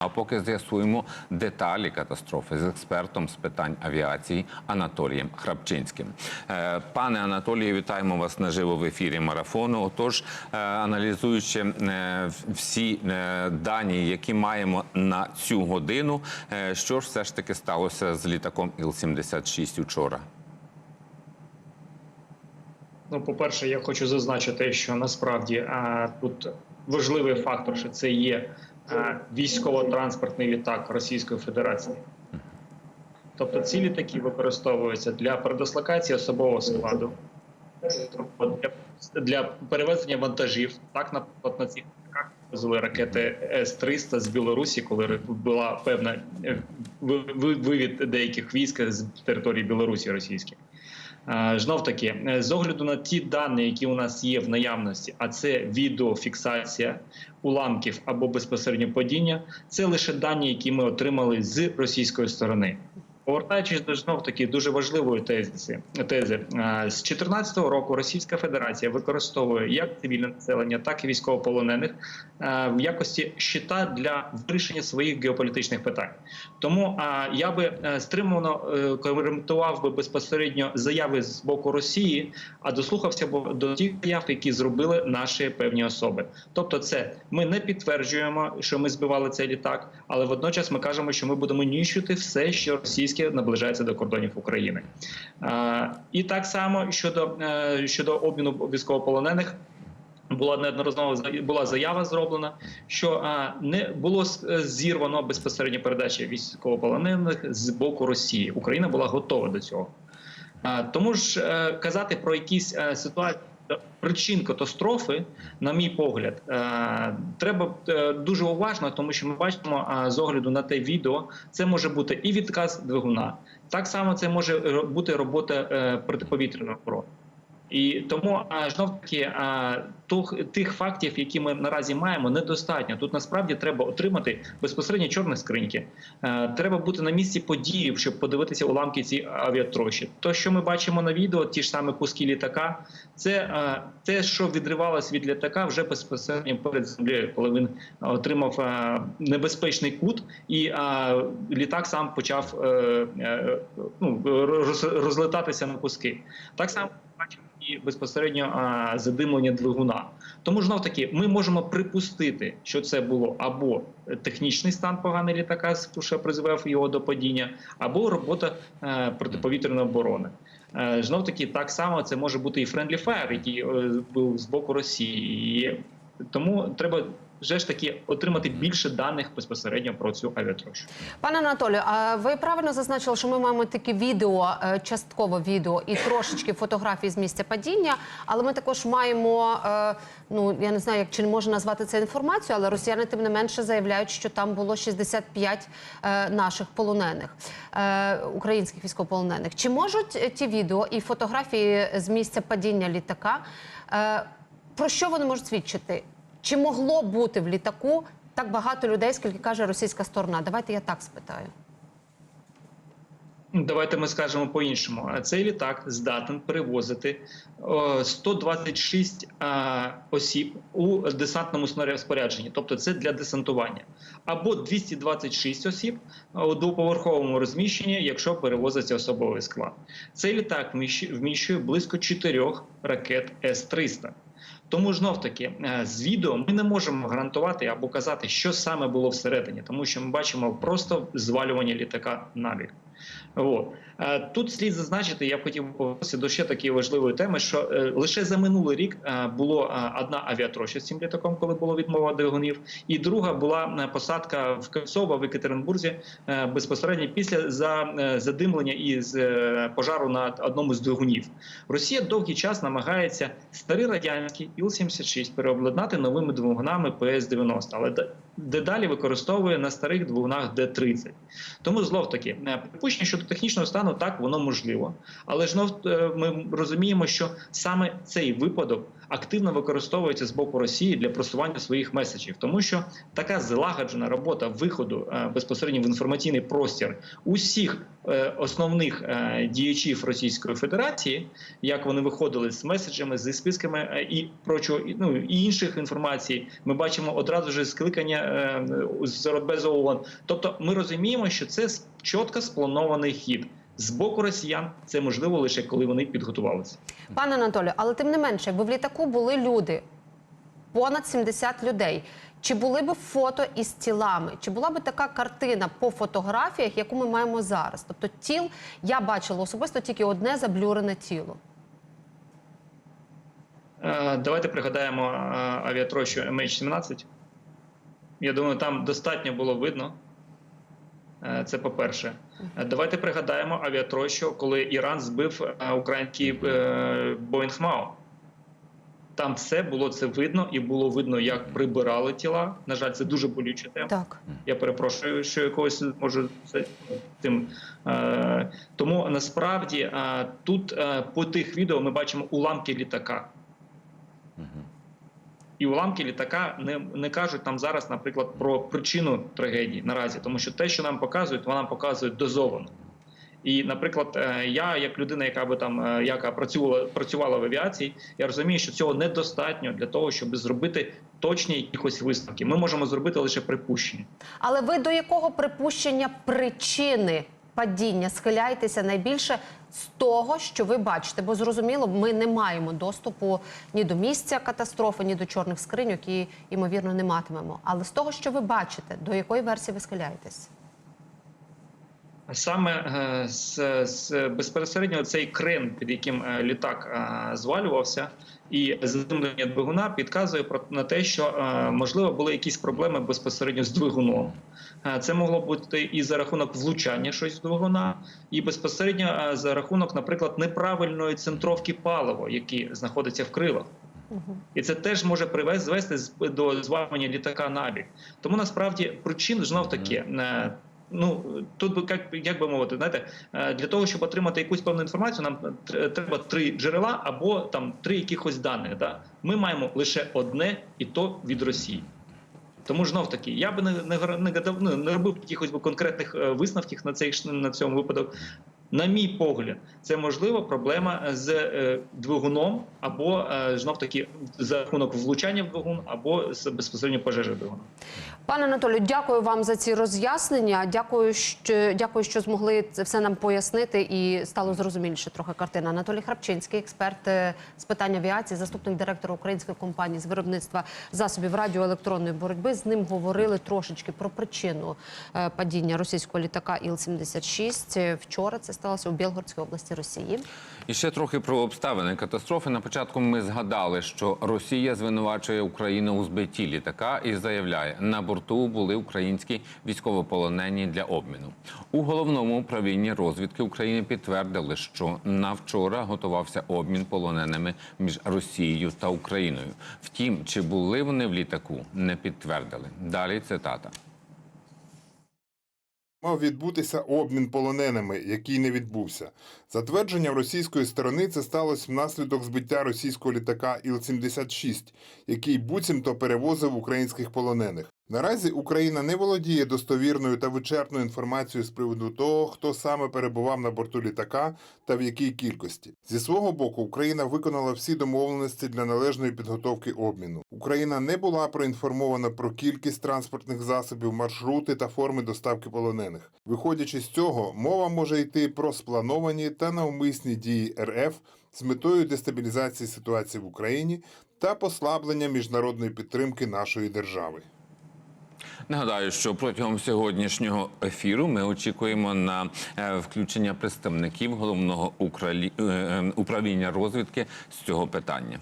А поки з'ясуємо деталі катастрофи з експертом з питань авіації Анатолієм Храпчинським. Е, Пане Анатолію, вітаємо вас наживо в ефірі марафону. Отож, е, аналізуючи е, всі дані, які маємо на цю годину, що ж все ж таки сталося з літаком Іл-76 учора? Ну, по-перше, я хочу зазначити, що насправді а, тут важливий фактор, що це є військово-транспортний літак Російської Федерації. Тобто ці літаки використовуються для передислокації особового складу, для, перевезення вантажів. Так, наприклад, на цих літаках везли ракети С-300 з Білорусі, коли була певна е, ви- ви- вивід деяких військ з території Білорусі російських. Е, Знов таки, е, з огляду на ті дані, які у нас є в наявності, а це відеофіксація уламків або безпосередньо падіння, це лише дані, які ми отримали з російської сторони. Повертаючись до знов таки дуже важливої тези, тези з 2014 року Російська Федерація використовує як цивільне населення, так і військовополонених в якості щита для вирішення своїх геополітичних питань. Тому я би е, стримано е, коментував би безпосередньо заяви з боку Росії, а дослухався б до тих заяв, які зробили наші певні особи. Тобто, це ми не підтверджуємо, що ми збивали цей літак, але водночас ми кажемо, що ми будемо нищити все, що російське наближається до кордонів України. І так само щодо, е, щодо обміну військовополонених. Була неодноразово була заява зроблена, що не було е, зірвано безпосередньо передачі військовополонених з боку Росії. Україна була готова до цього. Тому ж е, казати про якісь ситуації причин катастрофи, на мій погляд, е, треба е, дуже уважно, тому що ми бачимо е, з огляду на те відео, це може бути і відказ двигуна. Так само це може бути робота протиповітряного оборони. І тому знов таки тих фактів, які ми наразі маємо, недостатньо. Тут насправді треба отримати безпосередньо чорні скриньки. Е, треба бути на місці події, щоб подивитися уламки цієї авіатрощі. То, що ми бачимо на відео, ті ж саме пуски літака, це е, те, що відривалось від літака вже безпосередньо перед землею, коли він отримав е, небезпечний кут, і літак сам почав ну, роз- розлетатися на куски. Так само бачимо і безпосередньо задимлення двигуна. Тому знов таки ми можемо припустити, що це було або технічний стан поганий літака, що призвев його до падіння, або робота е, протиповітряної оборони. Е, Знов таки, так само це може бути і friendly fire, який е, був з боку Росії. Тому треба вже ж таки отримати більше даних безпосередньо про цю авіатрощу. Пане Анатолію, а ви правильно зазначили, що ми маємо такі відео, е, частково відео і трошечки фотографій з місця падіння, але ми також маємо, е, ну я не знаю, як чи можна назвати це інформацією, але росіяни тим не менше заявляють, що там було 65 е, наших полонених, українських військовополонених. Чи можуть ті відео і фотографії з місця падіння літака? Про що вони можуть свідчити? Чи могло бути в літаку так багато людей, скільки каже російська сторона? Давайте я так спитаю. Давайте ми скажемо по-іншому. Цей літак здатен перевозити о, 126 а, осіб у десантному спорядженні, тобто це для десантування, або 226 осіб у двоповерховому розміщенні, якщо перевозиться особовий склад. Цей літак вміщ- вміщує близько 4 ракет С-300. Тому знов таки е, з відео ми не можемо гарантувати або казати, що саме було всередині, тому що ми бачимо просто звалювання літака набік. От. Е, Тут слід зазначити, я б хотів повернутися до ще такої важливої теми, що е, лише за минулий рік е, було е, одна авіатроща з цим літаком, коли було відмова двигунів, і друга була посадка в Косово в Екатеринбурзі безпосередньо після за, задимлення і пожару на одному з двигунів. Росія довгий час намагається старий радянський Іл-76 переобладнати новими двигунами ПС-90, але дедалі використовує на старих двигунах Д-30. Тому знов таки е, припущення щодо технічного стану так воно можливо, але ж е, ми розуміємо, що саме цей випадок активно використовується з боку Росії для просування своїх меседжів, тому що така злагоджена робота виходу е, безпосередньо в інформаційний простір усіх основних е, діячів Російської Федерації, як вони виходили з меседжами, зі списками е, і прочого, ну і інших інформацій, ми бачимо одразу ж скликання е, з Радбезу ООН. Тобто, ми розуміємо, що це чітко спланований хід. З боку росіян це можливо лише коли вони підготувалися. Пане Анатолію, але тим не менше, якби в літаку були люди, понад 70 людей. Чи були б фото із тілами? Чи була б така картина по фотографіях, яку ми маємо зараз? Тобто тіл я бачила особисто тільки одне заблюрене тіло. Е, Давайте пригадаємо е, авіатрощу MH17. Я думаю, там достатньо було видно. Е, Це по-перше. Давайте пригадаємо авіатрощу, коли Іран збив український е, Боїнг МАУ. Там все було це видно, і було видно, як прибирали тіла. На жаль, це дуже болюча тема. Так. Я перепрошую, що якогось можу це тим. Е, тому насправді е, тут е, по тих відео ми бачимо уламки літака. І уламки літака не, не кажуть нам зараз, наприклад, про причину трагедії наразі, тому що те, що нам показують, вона нам показує дозовано. І, наприклад, е, я, як людина, яка би там е, яка працювала працювала в авіації, я розумію, що цього недостатньо для того, щоб зробити точні якісь висновки. Ми можемо зробити лише припущення. Але ви до якого припущення причини падіння схиляєтеся найбільше з того, що ви бачите? Бо зрозуміло, ми не маємо доступу ні до місця катастрофи, ні до чорних скриньок, які, ймовірно, не матимемо. Але з того, що ви бачите, до якої версії ви схиляєтесь? Саме е, з, з безпосередньо цей крен, під яким е, літак е, звалювався, і заземлення двигуна підказує про на те, що можливо були якісь проблеми безпосередньо з двигуном. Це могло бути і за рахунок влучання щось в двигуна, і безпосередньо за рахунок, наприклад, неправильної центровки палива, які знаходиться в крилах. І це теж може привести звести до звалювання літака набік. Тому насправді причин знов таки. Ну тут як, як би мовити, знаєте, е, для того, щоб отримати якусь певну інформацію, нам треба три джерела або там три якихось даних. Да? Ми маємо лише одне, і то від Росії. Тому знов таки, я би не, не, не, ну, не робив якихось би конкретних е, висновків на цей на цьому випадок. На мій погляд, це можливо проблема з е, двигуном, або е, знов таки за рахунок влучання в двигун, або з безпосередньо пожежі двигуна. Пане Анатолію, дякую вам за ці роз'яснення. Дякую, що дякую, що змогли це все нам пояснити і стало зрозуміліше трохи картина. Анатолій Храпчинський, експерт е, з питань авіації, заступник директора української компанії з виробництва засобів радіоелектронної боротьби. З ним говорили трошечки про причину е, падіння російського літака Іл-76. Вчора це сталося у Білгородській області Росії. І ще трохи про обставини катастрофи. На початку ми згадали, що Росія звинувачує Україну у збитті літака і заявляє, на борту були українські військовополонені для обміну. У головному управлінні розвідки України підтвердили, що на вчора готувався обмін полоненими між Росією та Україною. Втім, чи були вони в літаку, не підтвердили. Далі цитата. Мав відбутися обмін полоненими, який не відбувся. За твердженням російської сторони, це сталося внаслідок збиття російського літака Іл-76, який буцімто перевозив українських полонених. Наразі Україна не володіє достовірною та вичерпною інформацією з приводу того, хто саме перебував на борту літака та в якій кількості. Зі свого боку, Україна виконала всі домовленості для належної підготовки обміну. Україна не була проінформована про кількість транспортних засобів, маршрути та форми доставки полонених. Виходячи з цього, мова може йти про сплановані та навмисні дії РФ з метою дестабілізації ситуації в Україні та послаблення міжнародної підтримки нашої держави. Нагадаю, що протягом сьогоднішнього ефіру ми очікуємо на е, включення представників головного е, е, управління розвідки з цього питання.